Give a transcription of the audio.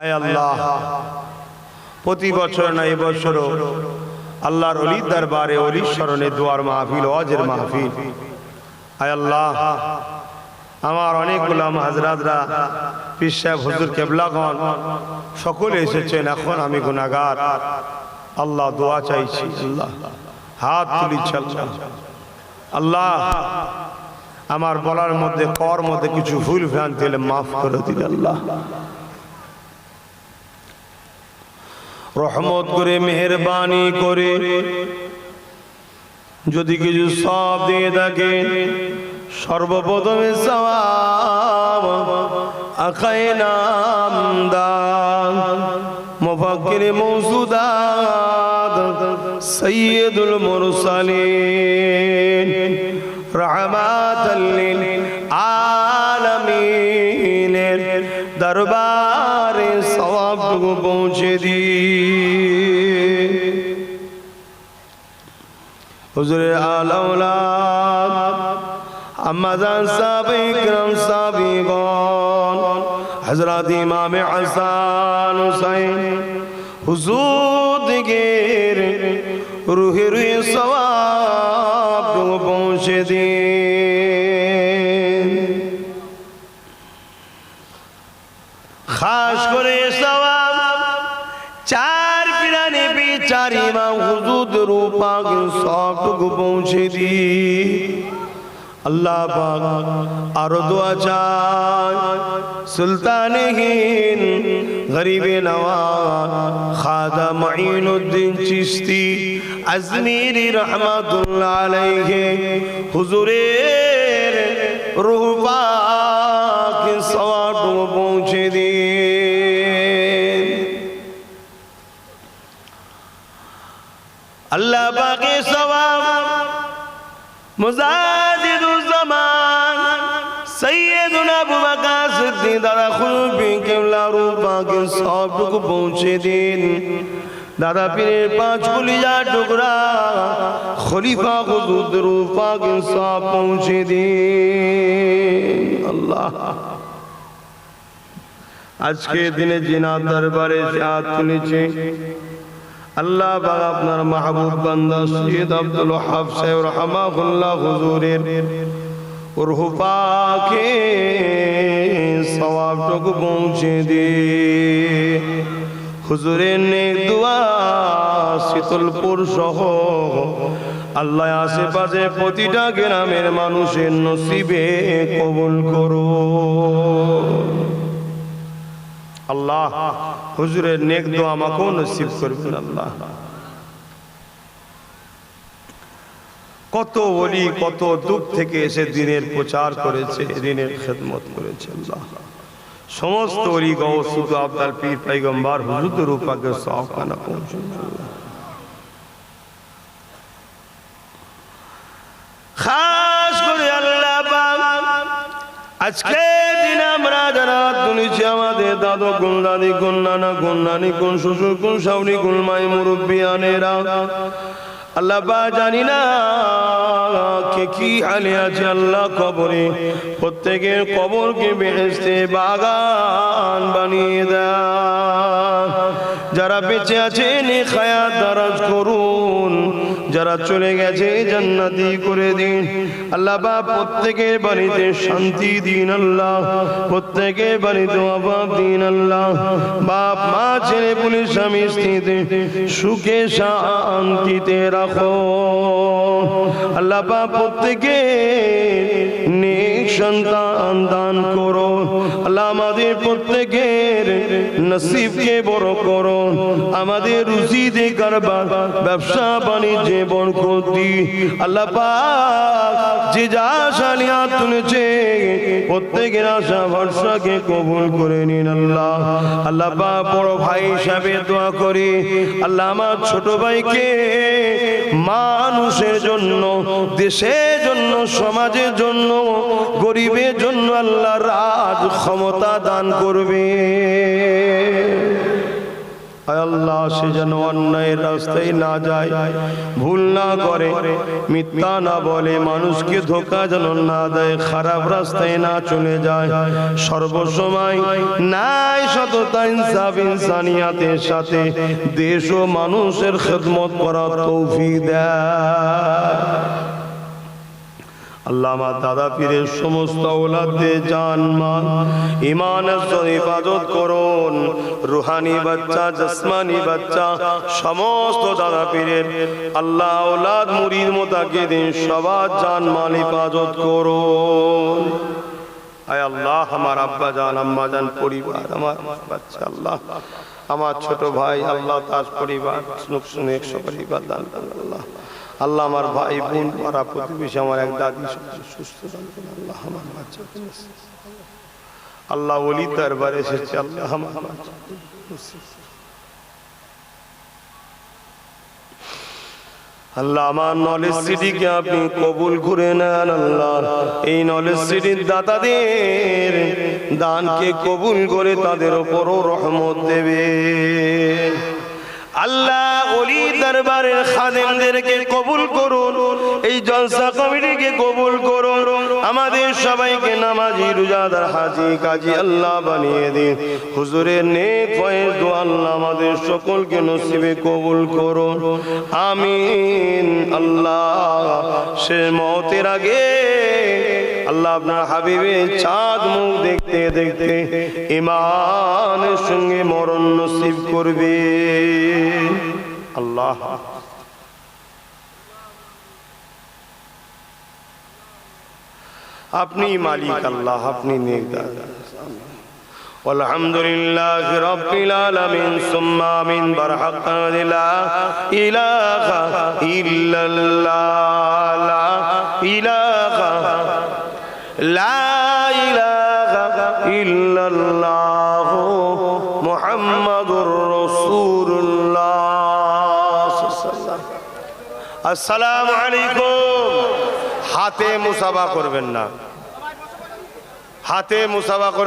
আল্লাহ। প্রতি বছর না এবছরও আল্লাহর অলির দরবারে, অলির স্মরণে দোয়ার মাহফিল অজের মাহফিল। আয় আল্লাহ। আমার অনেক গুলাম হাজরাতরা, পীর সাহেব, হুজুর কেবলাগণ, সকলে এসেছেন, এখন আমি গুনাগার আল্লাহ দোয়া চাইছি, আল্লাহ। হাত আল্লাহ। আল্লাহ, আমার বলার মধ্যে, কর মধ্যে কিছু ভুল ভ্রান্তি হলে মাফ করে দিন, আল্লাহ। রহমত করে, মেহরবানি করে। যদি কিছু সব দিয়ে থাকে, সর্বপ্রথমে সওয়াব আখায় নাম দান মুফাক্কির মৌসুদাত সৈয়দুল মুরসালিন, রহমাতাল লিল দরবারে হুজুরে আলাউলাদ আমাজান সাবিকরাম সাবিগণ হযরত ইমাম হাসান হুসাইন, হুজুর দিগের রুহে রুহে সওয়াব পৌঁছে দিন। ইমাম হুজুর রূপাক সবটুকু পৌঁছে দি আল্লাহ আরও দোয়া চাই সুলতান হিন গরিবে নওয়াজ খাজা মাইনুদ্দিন চিশতি আজমিরি রহমাতুল্লাহ আলাইহি, হুজুরের রূহ পাক আল্লাহ পাকে সওয়াব মুজাদিদুল জামান, সৈয়দুনা আবু বকর সিদ্দিক দাদা খুলবি কেবলা রূপাকে সবটুকু পৌঁছে দিন। দাদা পীরের পাঁচ কুলিয়া টুকরা, খলিফা হুজুর রূপাকে সব পৌঁছে দিন। আল্লাহ। আজকে দিনে জিনা দরবারে হাত তুলেছে আল্লাহ পাক আপনার মাহবুব বান্দা সৈয়দ আব্দুল ওয়াহাব সাহেব রহমাহুল্লাহ হুজুরের রূহ পাকে সওয়াবটুকু পৌঁছে দে। হুজুরের নেক দোয়া শীতলপুর সহ আল্লাহ আশেপাশে প্রতিটা গ্রামের মানুষের নসিবে কবুল করো। হুজুরের নেক দোয়া আমাকেও নসিব করবেন আল্লাহ। কত ওলি, কত দুঃখ থেকে এসে দিনের প্রচার করেছে, দিনের খেদমত করেছে আল্লাহ। সমস্ত ওলি গৌ শুধু আবদাল পীর, পাইগম্বার, হুজুর রূপাকে সহকানা পৌঁছুন খাস করে আল্লাহ আজকে আমরা যারা তুলেছি আমাদের দাদু গুণ দাদি গুণ নানা গুণ নানি গুণ শ্বশুর গুণ সাউনি গুণ মাই মুরব্বী আনেরা। আল্লাহ বা জানি না কে কি হালে আছে আল্লাহ কবরে। প্রত্যেকের কবরকে বেহেস্তে বাগান বানিয়ে দেয় যারা বেঁচে আছেন খায়াত দারাজ করুন। যারা চলে গেছে জান্নাতি করে দিন। আল্লাহ বা প্রত্যেকের বাড়িতে শান্তি দিন আল্লাহ। প্রত্যেকের বাড়িতে অভাব দিন আল্লাহ। বাপ, মা, ছেলে পুলিশ স্বামী, স্ত্রীতে সুখে শান্তিতে রাখো। আল্লাহ বা প্রত্যেকে নেক সন্তান দান করো। আল্লাহ আমাদের প্রত্যেকের নসিবকে বড় করো। আমাদের রুজিতে কারবার ব্যবসা বাণিজ্যে বরকতি আল্লাহ পাক যে যা শালিয়া তুলেছে প্রত্যেকের আশা ভরসাকে কবুল করে নিন আল্লাহ আল্লাহ পাক বড় ভাই হিসাবে দোয়া করি আল্লাহ আমার ছোট ভাইকে মানুষের জন্য দেশের জন্য সমাজের জন্য গরিবের জন্য আল্লাহ রাজ ক্ষমতা দান করবে আল্লাহ, সে যেন অন্যায়ের রাস্তায় না যায়। ভুল না করে, মিথ্যা না বলে, মানুষকে ধোকা যেন না দেয়, খারাপ রাস্তায় না চলে যায়। সর্বসময় নাই সততা, ইনসাফ, ইনসানিয়াতের সাথে দেশ ও মানুষের খেদমত করার তৌফিক দেয়। আল্লাহ আমার দাদা পীরের সমস্ত ওলাদে জান মান সঙ্গে ইবাদত করুন, রুহানি বাচ্চা, জসমানি বাচ্চা, সমস্ত দাদা পীরের আল্লাহ ওলাদ মুরিদ মোতাকে দিন সবার জান মান ইবাদত করুন। আয় আল্লাহ, আমার আব্বা জান, আম্মা জান, পরিবার, আমার বাচ্চা, আল্লাহ, আমার ছোট ভাই, আল্লাহ, তার পরিবার শুনে একশো পরিবার দান আল্লাহ। আল্লাহ আমার ভাই, বোন, পাড়া প্রতিবেশী আমার এক দাদি সুস্থ আল্লাহ আমার বাচ্চা আল্লাহ ওলি দরবার এসেছে, আল্লাহ আমার আল্লাহ আমার নলেজ সিটিকে আপনি কবুল করে নেন, আল্লাহ। এই নলেজ সিটির দাতাদের দানকে কবুল করে তাদের ওপরও রহমত দেবে। আল্লাহ অলি দরবারের খাদেমদেরকে কবুল করুন, এই জলসা কমিটিকে কবুল করুন, আমাদের সবাইকে নামাজি, রোজাদার, হাজি, কাজী আল্লাহ বানিয়ে দিন। হুজুরের নেক ফয়েজ দো আল্লাহ আমাদের সকলকে নসিবে কবুল করুন। আমিন, আল্লাহ, সে মতের আগে আল্লাহ আপনার হাবিবের চাঁদ মুখ দেখতে দেখতে ইমানের সঙ্গে মরণ নসিব করবে আল্লাহ আপনি মালিক আল্লাহ আপনি নেকদার والحمد لله رب العالمين ثم من برحق لا إله إلا الله لا إله আসসালাম আলাইকুম। হাতে মুসাফা করবেন না। হাতে মুসাফা করবেন